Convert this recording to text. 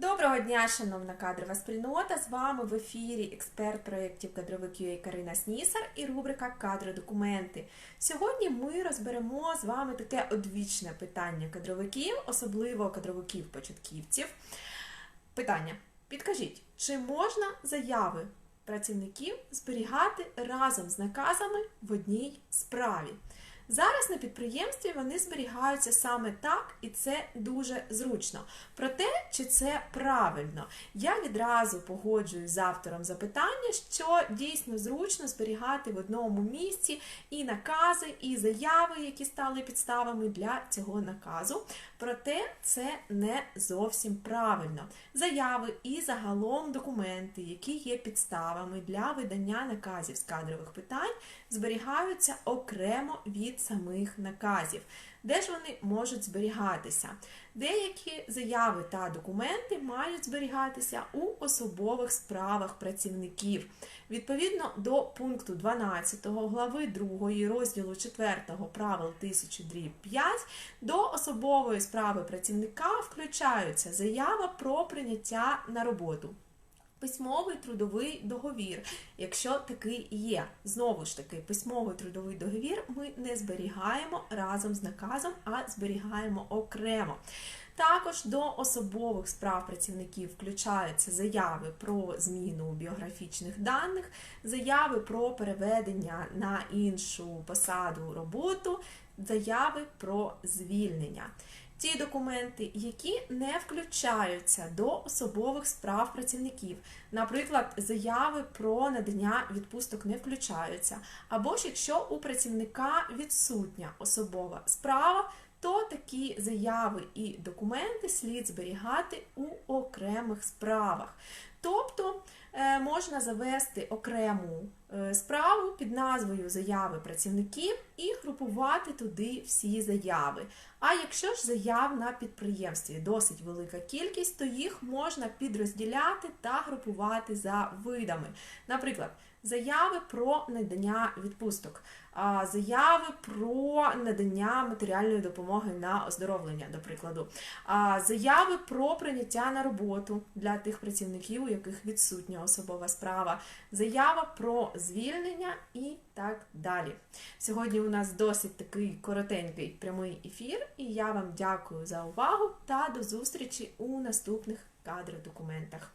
Доброго дня, шановна кадрова спільнота! З вами в ефірі експерт проєктів кадровик UA Карина Снісар і рубрика Кадри документи. Сьогодні ми розберемо з вами таке одвічне питання кадровиків, особливо кадровиків-початківців. Питання: підкажіть, чи можна заяви працівників зберігати разом з наказами в одній справі? Зараз на підприємстві вони зберігаються саме так, і це дуже зручно. Проте, чи це правильно, я відразу погоджуюсь з автором запитання, що дійсно зручно зберігати в одному місці і накази, і заяви, які стали підставами для цього наказу. Проте це не зовсім правильно. Заяви і загалом документи, які є підставами для видання наказів з кадрових питань, зберігаються окремо від самих наказів. Де ж вони можуть зберігатися? Деякі заяви та документи мають зберігатися у особових справах працівників. Відповідно до пункту 12 глави 2 розділу 4 правил 1005 до особової справи працівника включаються заява про прийняття на роботу. Письмовий трудовий договір, якщо такий є. Знову ж таки, письмовий трудовий договір ми не зберігаємо разом з наказом, а зберігаємо окремо. Також до особових справ працівників включаються заяви про зміну біографічних даних, заяви про переведення на іншу посаду роботу, заяви про звільнення. Ті документи, які не включаються до особових справ працівників, наприклад, заяви про надання відпусток не включаються, або ж якщо у працівника відсутня особова справа, то такі заяви і документи слід зберігати у окремих справах. Тобто е, можна завести окрему справу під назвою заяви працівників і групувати туди всі заяви. А якщо ж заяв на підприємстві досить велика кількість, то їх можна підрозділяти та групувати за видами. Наприклад, заяви про надання відпусток, заяви про надання матеріальної допомоги на оздоровлення, до прикладу, заяви про прийняття на роботу для тих працівників, у яких відсутня особова справа, заява про звільнення і так далі. Сьогодні у нас досить такий коротенький прямий ефір, і я вам дякую за увагу та до зустрічі у наступних кадрів документах.